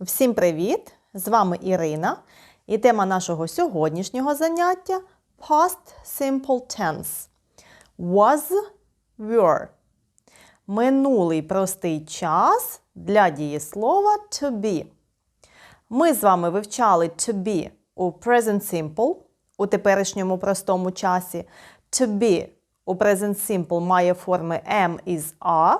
Всім привіт! З вами Ірина. І тема нашого сьогоднішнього заняття Past Simple Tense. Was were. Минулий простий час для дієслова to be. Ми з вами вивчали to be у present simple у теперішньому простому часі. To be у present simple має форми am із are.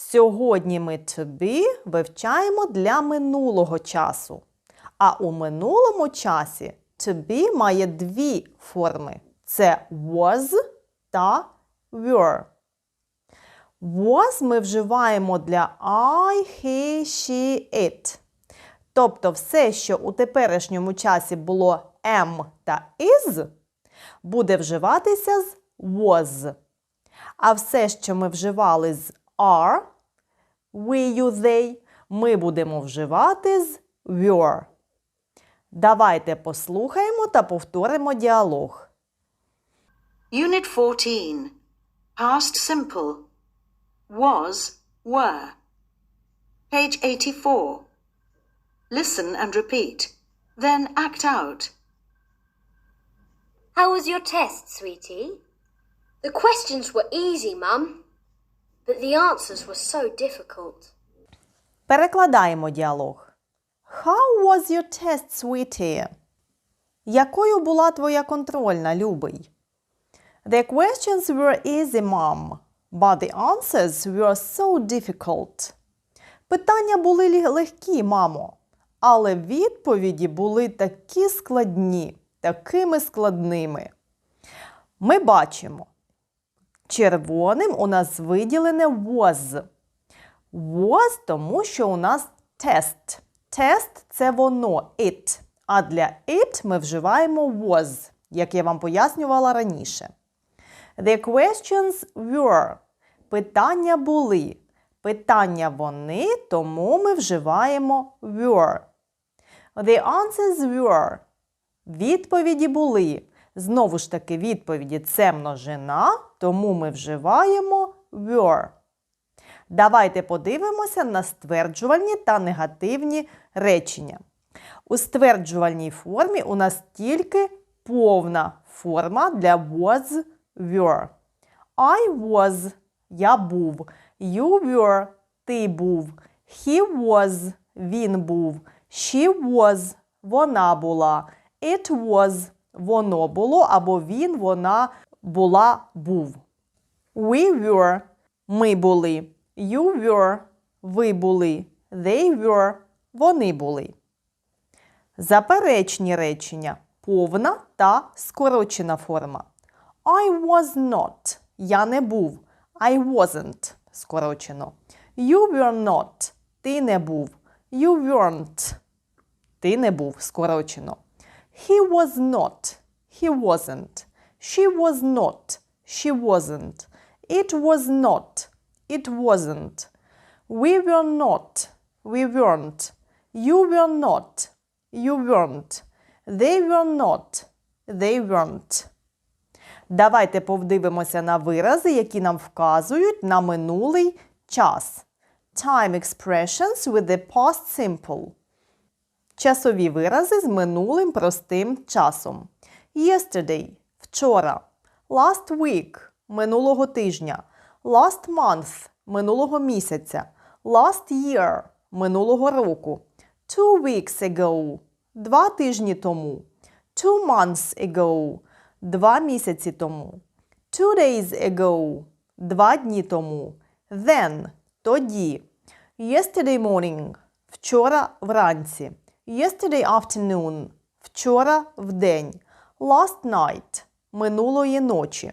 Сьогодні ми to be вивчаємо для минулого часу. А у минулому часі to be має дві форми: це was та were. Was ми вживаємо для I, he, she, it. Тобто все, що у теперішньому часі було am та is, буде вживатися з was. А все, що ми вживали з are, we, you, they, ми будемо вживати з were. Давайте послухаємо та повторимо діалог. Unit 14. Past simple. Was, were. Page 84. Listen and repeat. Then act out. How was your test, sweetie? The questions were easy, Mum, but the answers were so difficult. Перекладаємо діалог. How was your test, sweetie? Якою була твоя контрольна, любий? The questions were easy, mom, but the answers were so difficult. Питання були легкі, мамо, але відповіді були такі складні, такими складними. Ми бачимо, червоним у нас виділене was. Was, тому що у нас тест. Тест це воно it. А для it ми вживаємо was, як я вам пояснювала раніше. The questions were. Питання були. Питання вони, тому ми вживаємо were. The answers were. Відповіді були. Знову ж таки, відповіді це множина, тому ми вживаємо were. Давайте подивимося на стверджувальні та негативні речення. У стверджувальній формі у нас тільки повна форма для was were. I was я був. You were ти був. He was він був. She was вона була. It was воно було або він, вона була, був. We were ми були. You were ви були. They were вони були. Заперечні речення повна та скорочена форма. I was not. Я не був. I wasn't. Скорочено. You were not. Ти не був. You weren't. Ти не був. Скорочено. He was not. He wasn't. She was not. She wasn't. It was not. It wasn't. We were not. We weren't. You were not. You weren't. They were not. They weren't. Давайте повдивимося на вирази, які нам вказують на минулий час. Time expressions with the past simple. Часові вирази з минулим простим часом. Yesterday – вчора. Last week – минулого тижня. Last month – минулого місяця. Last year – минулого року. Two weeks ago – два тижні тому. Two months ago – два місяці тому. Two days ago – два дні тому. Then – тоді. Yesterday morning – вчора вранці. Yesterday afternoon – вчора вдень. Last night – минулої ночі.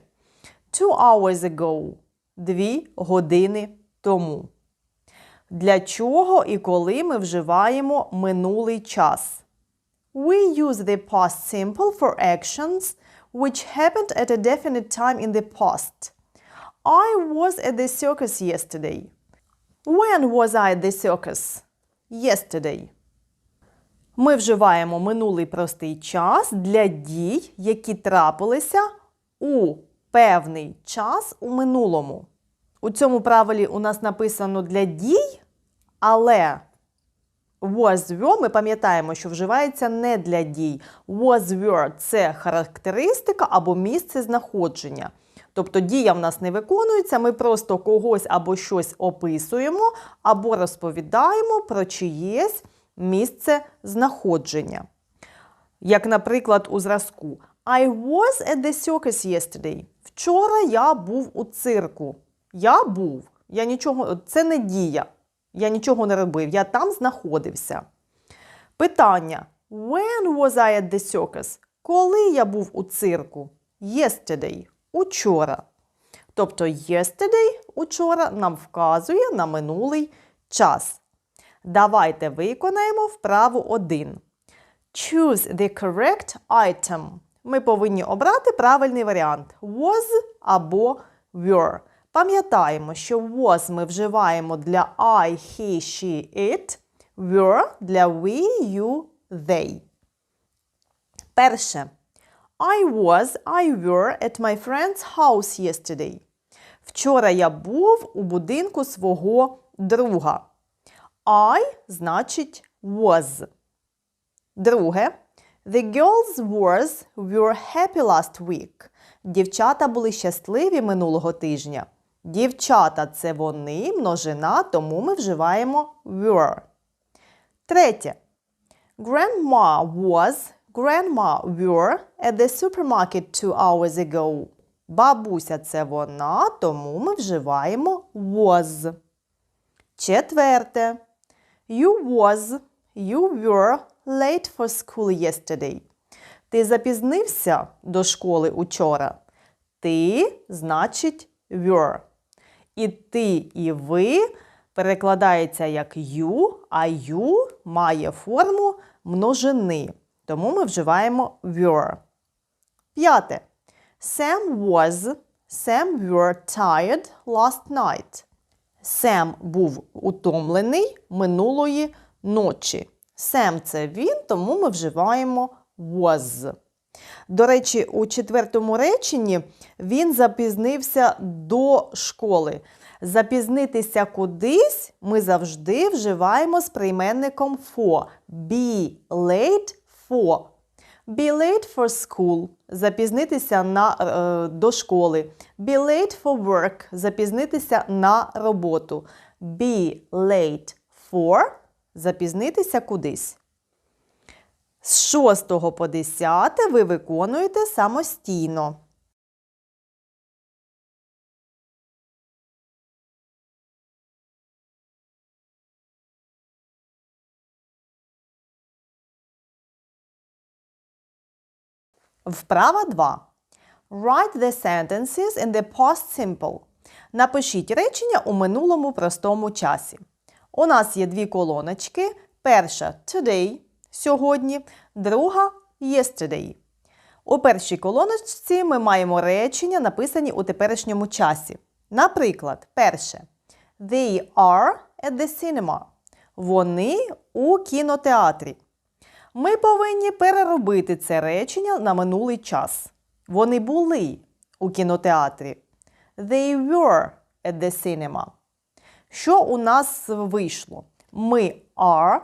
Two hours ago – дві години тому. Для чого і коли ми вживаємо минулий час? We use the past simple for actions which happened at a definite time in the past. I was at the circus yesterday. When was I at the circus? Yesterday. Ми вживаємо минулий простий час для дій, які трапилися у певний час у минулому. У цьому правилі у нас написано для дій, але was were ми пам'ятаємо, що вживається не для дій. Was were – це характеристика або місце знаходження. Тобто дія в нас не виконується, ми просто когось або щось описуємо, або розповідаємо про чиєсь місце знаходження. Як, наприклад, у зразку I was at the circus yesterday. Вчора я був у цирку. Я був. Я нічого, це не дія. Я нічого не робив. Я там знаходився. Питання: When was I at the circus? Коли я був у цирку? Yesterday. Учора. Тобто yesterday учора нам вказує на минулий час. Давайте виконаємо вправу 1. Choose the correct item. Ми повинні обрати правильний варіант was або were. Пам'ятаємо, що was ми вживаємо для I, he, she, it, were для we, you, they. Перше. I was, I were at my friend's house yesterday. Вчора я був у будинку свого друга. I значить was. Друге. The girls was were happy last week. Дівчата були щасливі минулого тижня. Дівчата це вони, множина, тому ми вживаємо were. Третє. Grandma was, grandma were at the supermarket two hours ago. Бабуся це вона, тому ми вживаємо was. Четверте. You was, you were late for school yesterday. Ти запізнився до школи учора. Ти значить were. І ти, і ви перекладається як you, а you має форму множини. Тому ми вживаємо were. П'яте. Sam was, Sam were tired last night. Сем був утомлений минулої ночі. Сем це він, тому ми вживаємо was. До речі, у четвертому реченні він запізнився до школи. Запізнитися кудись ми завжди вживаємо з прийменником for. Be late for. Be late for school запізнитися на, е, до школи. Be late for work запізнитися на роботу. Be late for запізнитися кудись. З 6 по 10 ви виконуєте самостійно. Вправа 2. Write the sentences in the past simple. Напишіть речення у минулому простому часі. У нас є дві колоночки. Перша today сьогодні, друга yesterday. У першій колоночці ми маємо речення, написані у теперішньому часі. Наприклад, перше. They are at the cinema. Вони у кінотеатрі. Ми повинні переробити це речення на минулий час. Вони були у кінотеатрі. They were at the cinema. Що у нас вийшло? Ми are,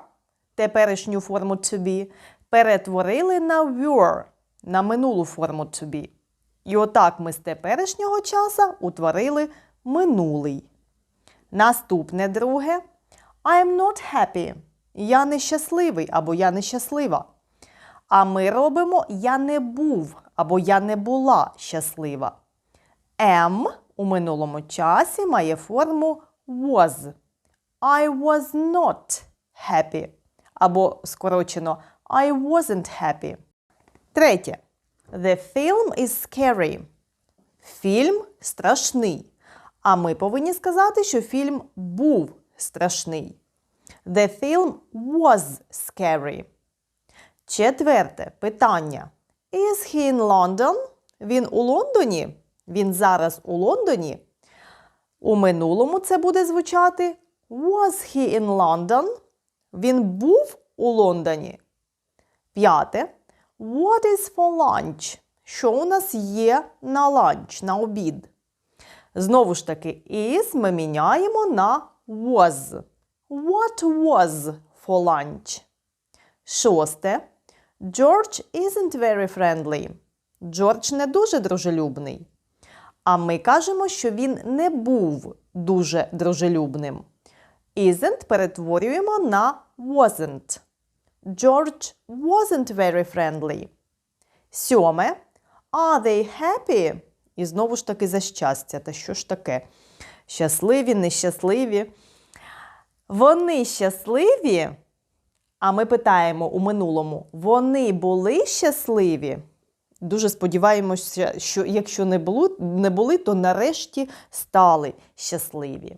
теперішню форму to be, перетворили на were, на минулу форму to be. І отак ми з теперішнього часу утворили минулий. Наступне друге. I'm not happy. Я нещасливий або я нещаслива. А ми робимо я не був або я не була щаслива. Am у минулому часі має форму was. I was not happy. Або скорочено I wasn't happy. Третє. The film is scary. Фільм страшний. А ми повинні сказати, що фільм був страшний. The film was scary. Четверте питання. Is he in London? Він у Лондоні? Він зараз у Лондоні? У минулому це буде звучати Was he in London? Він був у Лондоні. П'яте. What is for lunch? Що у нас є на ланч, на обід? Знову ж таки, is ми міняємо на was. What was for lunch. Шосте. George isn't very friendly. Джордж не дуже дружелюбний. А ми кажемо, що він не був дуже дружелюбним. Isn't перетворюємо на wasn't. George wasn't very friendly. Сьоме. Are they happy? І знову ж таки за щастя. Та що ж таке? Щасливі, нещасливі. Вони щасливі. А ми питаємо у минулому: вони були щасливі? Дуже сподіваємося, що якщо не були, не були, то нарешті стали щасливі.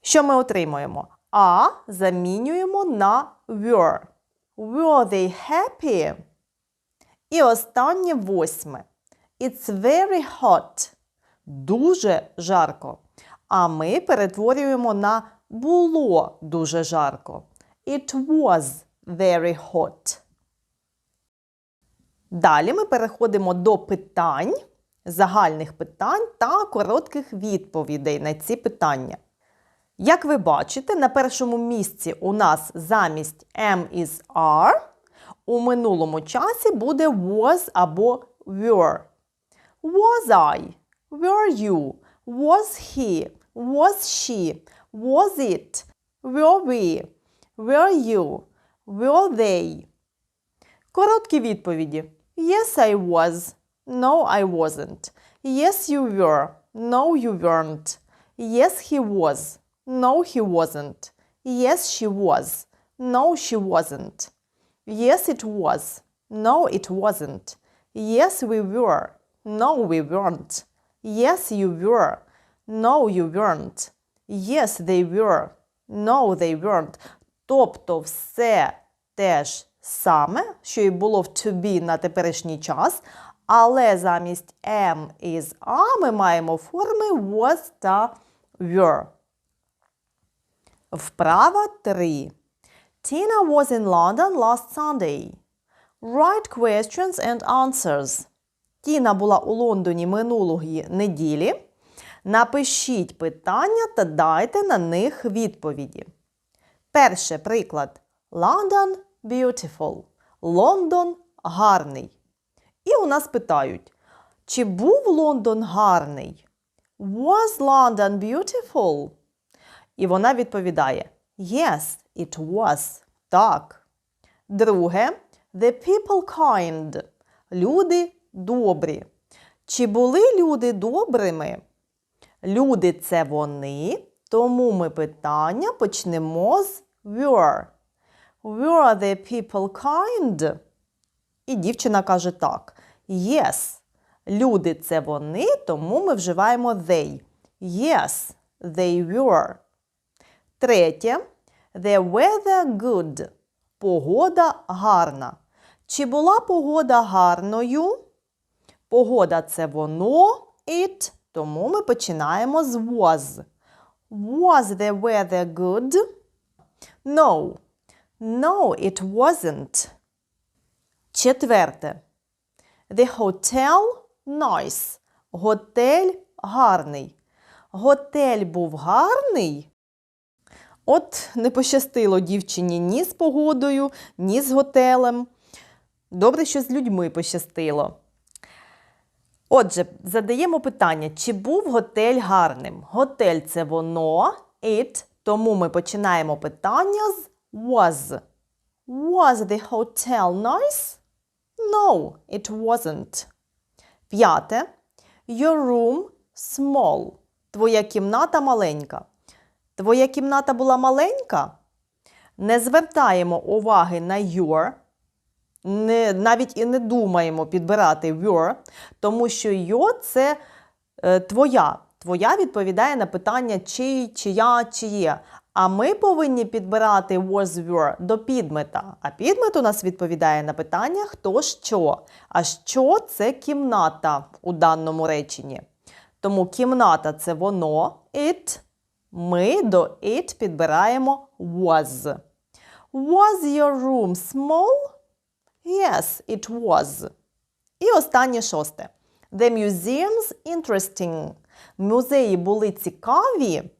Що ми отримуємо? А замінюємо на were. Were they happy? І останнє восьме. It's very hot. Дуже жарко. А ми перетворюємо на було дуже жарко. It was very hot. Далі ми переходимо до питань, загальних питань та коротких відповідей на ці питання. Як ви бачите, на першому місці у нас замість am is are у минулому часі буде was або were. Was I? Were you? Was he? Was she? Was it? Were we? Were you? Were they? Короткі відповіді. Yes, I was. No, I wasn't. Yes, you were. No, you weren't. Yes, he was. No, he wasn't. Yes, she was. No, she wasn't. Yes, it was. No, it wasn't. Yes, we were. No, we weren't. Yes, you were. No, you weren't. Yes, they were. No, they weren't. Тобто все те ж саме, що і було в to be на теперішній час, але замість am is are ми маємо форми was та were. Вправа 3. Tina was in London last Sunday. Write questions and answers. Тіна була у Лондоні минулої неділі. Напишіть питання та дайте на них відповіді. Перше приклад. London beautiful. Лондон гарний. І у нас питають: чи був Лондон гарний? Was London beautiful? І вона відповідає: Yes, it was. Так. Друге, the people kind. Люди добрі. Чи були люди добрими? Люди це вони, тому ми питання почнемо з were. Were the people kind? І дівчина каже так. Yes. Люди це вони, тому ми вживаємо they. Yes, they were. Третє. The weather good. Погода гарна. Чи була погода гарною? Погода це воно, it, тому ми починаємо з was. Was the weather good? No. No, it wasn't. Четверте. The hotel nice. Готель гарний. Готель був гарний. От не пощастило дівчині ні з погодою, ні з готелем. Добре, що з людьми пощастило. Отже, задаємо питання, чи був готель гарним? Готель це воно, it, тому ми починаємо питання з was. Was the hotel nice? No, it wasn't. П'яте. Your room small. Твоя кімната маленька. Твоя кімната була маленька? Не звертаємо уваги на your, не, навіть і не думаємо підбирати your, тому що your – це е, твоя. Твоя відповідає на питання чий, чия, чиє. А ми повинні підбирати was were до підмета. А підмет у нас відповідає на питання хто що. А що це кімната у даному реченні. Тому кімната це воно, it. Ми до it підбираємо was. Was your room small? Yes, it was. І останнє шосте. The museums interesting. Музеї були цікаві.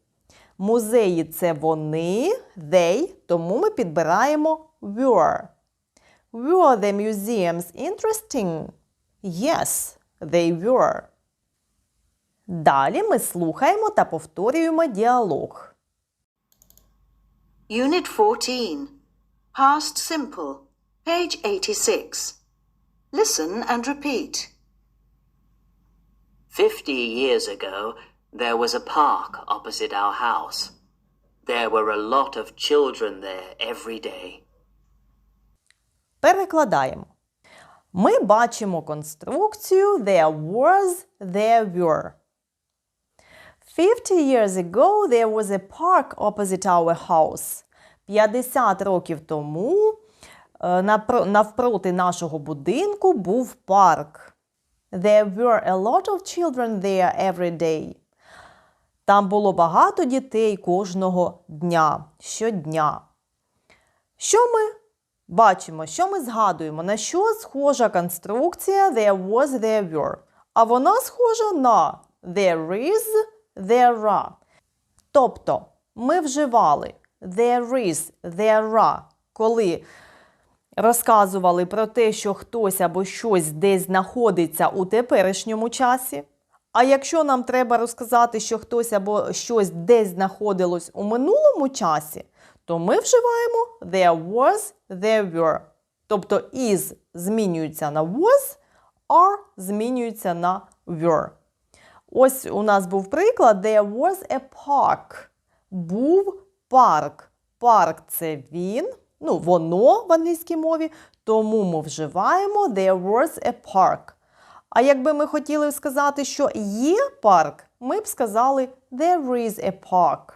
Музеї це вони, they, тому ми підбираємо were. Were the museums interesting? Yes, they were. Далі ми слухаємо та повторюємо діалог. Unit 14. Past simple. Page 86. Listen and repeat. Fifty years ago, there was a park opposite our house. There were a lot of children there every day. Перекладаємо. Ми бачимо конструкцію there was, there were. Fifty years ago there was a park opposite our house. 50 років тому е, напро- навпроти нашого будинку був парк. There were a lot of children there every day. Там було багато дітей кожного дня, щодня. Що ми бачимо, що ми згадуємо, на що схожа конструкція there was, there were. А вона схожа на there is, there are. Тобто ми вживали there is, there are, коли розказували про те, що хтось або щось десь знаходиться у теперішньому часі. А якщо нам треба розказати, що хтось або щось десь знаходилось у минулому часі, то ми вживаємо there was, there were. Тобто is змінюється на was, are змінюється на were. Ось у нас був приклад there was a park. Був парк. Парк це він, ну, воно в англійській мові, тому ми вживаємо there was a park. А якби ми хотіли сказати, що є парк, ми б сказали there is a park.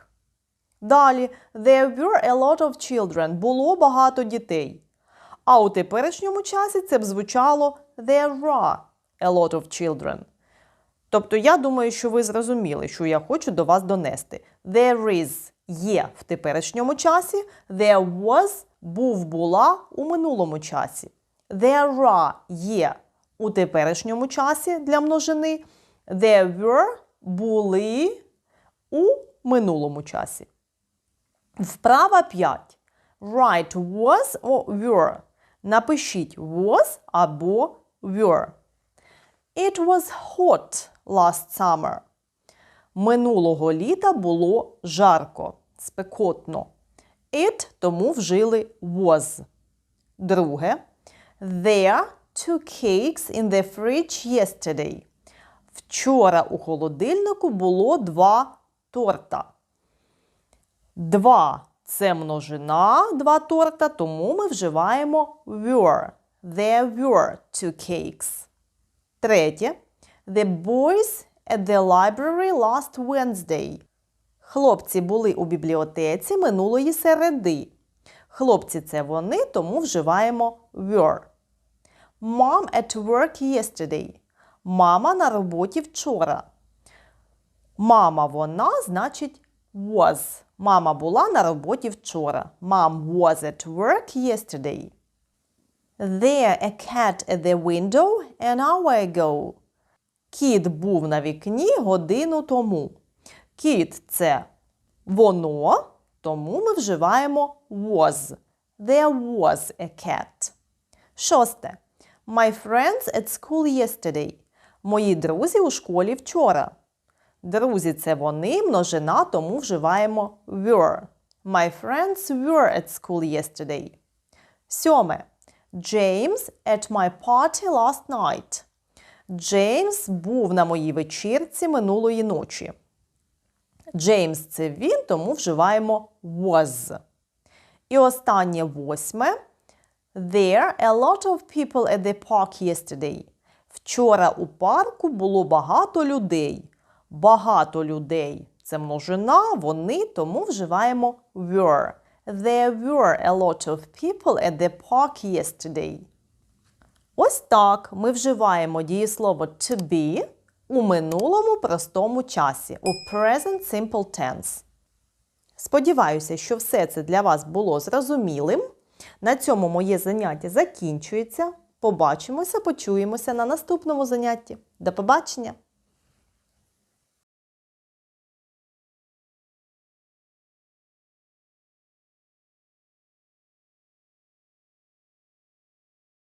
Далі, there were a lot of children. Було багато дітей. А у теперішньому часі це б звучало there are a lot of children. Тобто я думаю, що ви зрозуміли, що я хочу до вас донести. There is є в теперішньому часі, there was був була у минулому часі. There are є у теперішньому часі для множини. There were були у минулому часі. Вправа 5. Write was or were. Напишіть was або were. It was hot last summer. Минулого літа було жарко, спекотно. It тому вжили was. Друге. There two cakes in the fridge yesterday. Вчора у холодильнику було два торта. Два це множина, два торта, тому ми вживаємо were. There were two cakes. Третє. The boys at the library last Wednesday. Хлопці були у бібліотеці минулої середи. Хлопці це вони, тому вживаємо were. Mom at work yesterday. Мама на роботі вчора. Мама вона значить was. Мама була на роботі вчора. Mom was at work yesterday. There a cat at the window an hour ago. Кіт був на вікні годину тому. Кіт це воно, тому ми вживаємо was. There was a cat. Шосте. My friends at school yesterday. Мої друзі у школі вчора. Друзі це вони, множина, тому вживаємо were. My friends were at school yesterday. Сьоме. James at my party last night. Джеймс був на моїй вечірці минулої ночі. Джеймс це він, тому вживаємо was. І останнє восьме. There a lot of people at the park yesterday. Вчора у парку було багато людей. Багато людей це множина, вони, тому вживаємо were. There were a lot of people at the park yesterday. Ось так ми вживаємо дієслово to be у минулому простому часі, у present simple tense. Сподіваюся, що все це для вас було зрозумілим. На цьому моє заняття закінчується. Побачимося, почуємося на наступному занятті. До побачення!